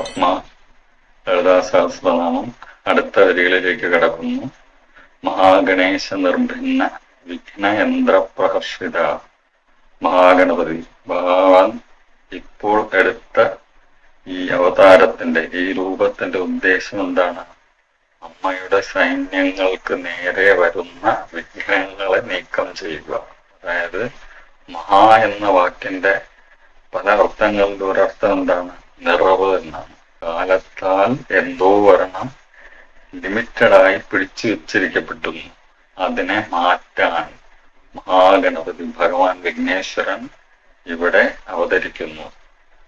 ലളിതാ സഹസ്രനാമം അടുത്ത വരികളിലേക്ക് കടക്കുന്നു. മഹാഗണേശ നിർഭിന്ന വിഘ്നയന്ത്ര പ്രഹർഷിത. മഹാഗണപതി ഭഗവാൻ ഇപ്പോൾ എടുത്ത ഈ അവതാരത്തിന്റെ ഈ രൂപത്തിന്റെ ഉദ്ദേശം എന്താണ്? അമ്മയുടെ സൈന്യങ്ങൾക്ക് നേരെ വരുന്ന വിഘ്നങ്ങളെ നീക്കം ചെയ്യുക. അതായത് മഹാ എന്ന വാക്കിന്റെ പല അർത്ഥങ്ങളിൽ ഒരർത്ഥം എന്താണ്? നിറവ് എന്നാണ് കാലത്താൽ എന്തോ വരണം. ലിമിറ്റഡായി പിടിച്ചു വെച്ചിരിക്കപ്പെട്ടു. അതിനെ മാറ്റാൻ മഹാഗണപതി ഭഗവാൻ വിഘ്നേശ്വരൻ ഇവിടെ അവതരിക്കുന്നു.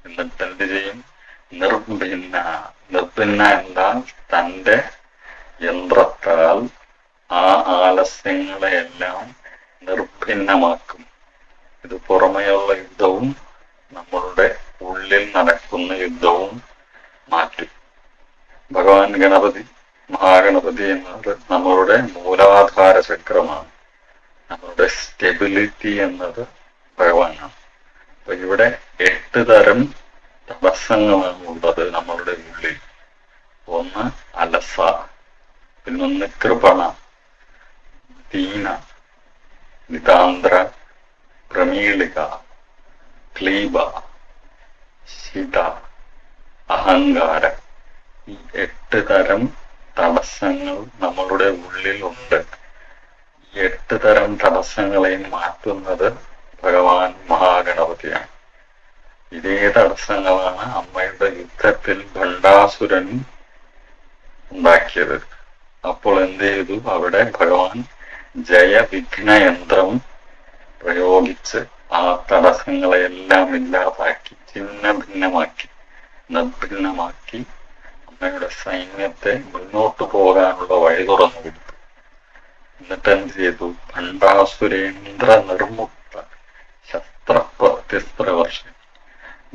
എന്നിട്ട് എന്ത് ചെയ്യും? നിർഭിന്ന നിർഭിന്ന എന്നാൽ തന്റെ യന്ത്രത്താൽ ആ ആലസ്യങ്ങളെയെല്ലാം നിർഭിന്നമാക്കും. ഇത് പുറമെയുള്ള യുദ്ധവും നമ്മളുടെ ഉള്ളിൽ നടക്കുന്ന യുദ്ധവും മാറ്റി. ഭഗവാൻ ഗണപതി മഹാഗണപതി എന്നത് നമ്മളുടെ മൂലാധാര ചക്രമാണ്. നമ്മളുടെ സ്റ്റെബിലിറ്റി എന്നത് ഭഗവാനാണ്. അപ്പൊ ഇവിടെ എട്ട് തരം തടസ്സങ്ങളാണ് ഉള്ളത് നമ്മളുടെ ഉള്ളിൽ. ഒന്ന് അലസ പിന്നൊന്ന് കൃപണ തീന നിതാന്ത്ര പ്രമീളിക ക്ലീബ ശിത അഹങ്കാരം. ഈ എട്ട് തരം തടസ്സങ്ങൾ നമ്മളുടെ ഉള്ളിലുണ്ട്. ഈ എട്ട് തരം തടസ്സങ്ങളെയും മാറ്റുന്നത് ഭഗവാൻ മഹാഗണപതിയാണ്. ഇതേ തടസ്സങ്ങളാണ് അമ്മയുടെ യുദ്ധത്തിൽ ഭണ്ഡാസുരൻ ഉണ്ടാക്കിയത്. അപ്പോൾ എന്ത് ചെയ്തു? അവിടെ ഭഗവാൻ ജയവിഘ്ന യന്ത്രം പ്രയോഗിച്ച് ആ തടസ്സങ്ങളെല്ലാം ഇല്ലാതാക്കി. ചിഹ്ന ഭിന്നമാക്കി നിർഭിന്നമാക്കി അമ്മയുടെ സൈന്യത്തെ മുന്നോട്ട് പോകാനുള്ള വഴി തുറന്നു കൊടുത്തു. എന്നിട്ട് എന്ത് ചെയ്തു? ഭണ്ഡാസുരേന്ദ്ര നിർമുക്ത ശസ്ത്രപ്രത്യസ്ത്ര വർഷം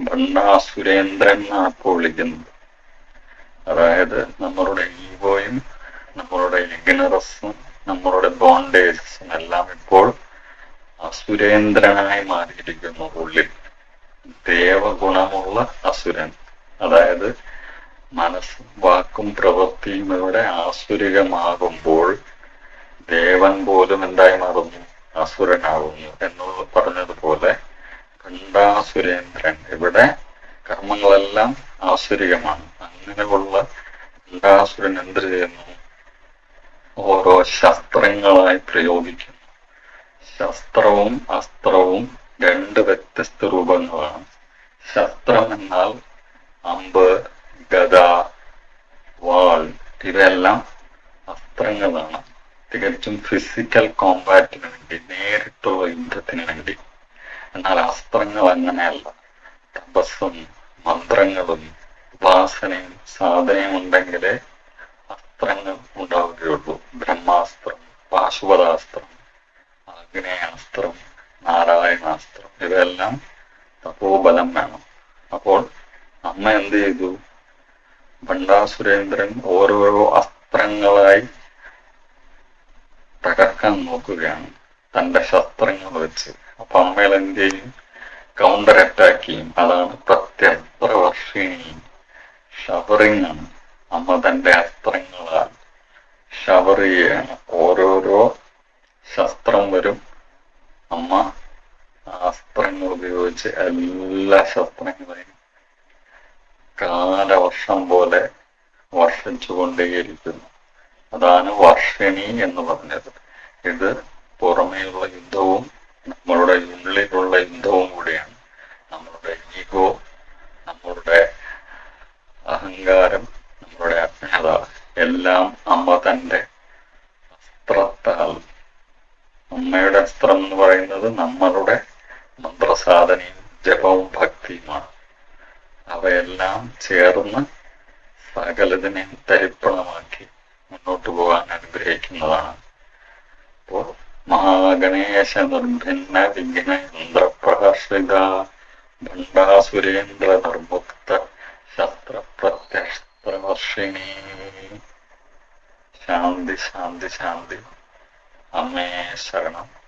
ഭണ്ഡാസുരേന്ദ്രൻ എന്നാണ് ഇപ്പോൾ വിളിക്കുന്നത്. അതായത് നമ്മളുടെ ഈഗോയും നമ്മളുടെ ഇഗ്നറസും നമ്മളുടെ ബോണ്ടേജസും എല്ലാം ഇപ്പോൾ അസുരേന്ദ്രനായി മാറിയിരിക്കുന്നു. ഉള്ളിൽ ദേവഗുണമുള്ള അസുരൻ. അതായത് മനസ്സും വാക്കും പ്രവൃത്തിയും ഇവിടെ ആസുരികമാകുമ്പോൾ ദേവൻ പോലും എന്തായി മാറുന്നു? അസുരനാകുന്നു എന്ന് പറഞ്ഞതുപോലെ കണ്ടാസുരേന്ദ്രൻ ഇവിടെ കർമ്മങ്ങളെല്ലാം ആസുരികമാണ്. അങ്ങനെയുള്ള ഖണ്ഡാസുരൻ എന്ത് ചെയ്യുന്നു? ഓരോ ശസ്ത്രങ്ങളായി പ്രയോഗിക്കുന്നു. ശസ്ത്രവും അസ്ത്രവും രണ്ട് വ്യത്യസ്ത രൂപങ്ങളാണ്. ശസ്ത്രം എന്നാൽ അമ്പ് ഗദ വാൾ ഇവയെല്ലാം അസ്ത്രങ്ങളാണ് തികച്ചും ഫിസിക്കൽ കോമ്പാറ്റിന് വേണ്ടി നേരിട്ടുള്ള യുദ്ധത്തിന് വേണ്ടി. എന്നാൽ അസ്ത്രങ്ങൾ അങ്ങനെയല്ല. തപസ്സും മന്ത്രങ്ങളും ഉപാസനയും സാധനയും ഉണ്ടെങ്കിലേ അസ്ത്രങ്ങൾ ഉണ്ടാവുകയുള്ളൂ. ബ്രഹ്മാസ്ത്രം പാശുപതാസ്ത്രം ആഗ്നേയാസ്ത്രം നാരായണാസ്ത്രം ഇവയെല്ലാം തപോബലം വേണം. അപ്പോൾ അമ്മ എന്ത് ചെയ്തു? ഭണ്ഡാസുരേന്ദ്രൻ ഓരോരോ അസ്ത്രങ്ങളായി തകർക്കാൻ നോക്കുകയാണ്. തന്റെ ശസ്ത്രങ്ങൾ വെച്ച്. അപ്പൊ അമ്മയിൽ എന്ത് ചെയ്യും? കൗണ്ടർ അറ്റാക്ക് ചെയ്യും. അതാണ് പ്രത്യസ്ത്ര വർഷിണി. ഷവറിങ് ആണ്. അമ്മ തന്റെ അസ്ത്രങ്ങളാൽ ഷവർ ചെയ്യാണ്. ഓരോരോ ശസ്ത്രം വരും. അമ്മ ഉപയോഗിച്ച് എല്ലാ ശസ്ത്രങ്ങളെയും കാലവർഷം പോലെ വർഷിച്ചുകൊണ്ടേയിരിക്കുന്നു. അതാണ് വർഷിണി എന്ന് പറഞ്ഞത്. ഇത് പുറമേയുള്ള യുദ്ധവും നമ്മളുടെ ഉള്ളിലുള്ള യുദ്ധവും കൂടിയാണ്. നമ്മളുടെ ഈഗോ നമ്മളുടെ അഹങ്കാരം നമ്മളുടെ അജ്ഞത എല്ലാം അമ്മ തന്റെ അസ്ത്രത്താൽ. അമ്മയുടെ അസ്ത്രം എന്ന് പറയുന്നത് നമ്മളുടെ മന്ത്രസാധനയും ജപവും ഭക്തിയുമാണ്. അവയെല്ലാം ചേർന്ന് സകലതിനെയും തരിപ്പണമാക്കി മുന്നോട്ട് പോകാൻ അനുഗ്രഹിക്കുന്നതാണ്. അപ്പോ മഹാഗണേശ നിർഭിന്ന വിഘ്ന യന്ത്രപ്രഹർഷിത ഭണ്ഡാസുരേന്ദ്ര നിർമുക്ത ശസ്ത്രപ്രത്യസ്ത്രവർഷിണി ശാന്തി ശാന്തി ശാന്തി. അമ്മേ ശരണം.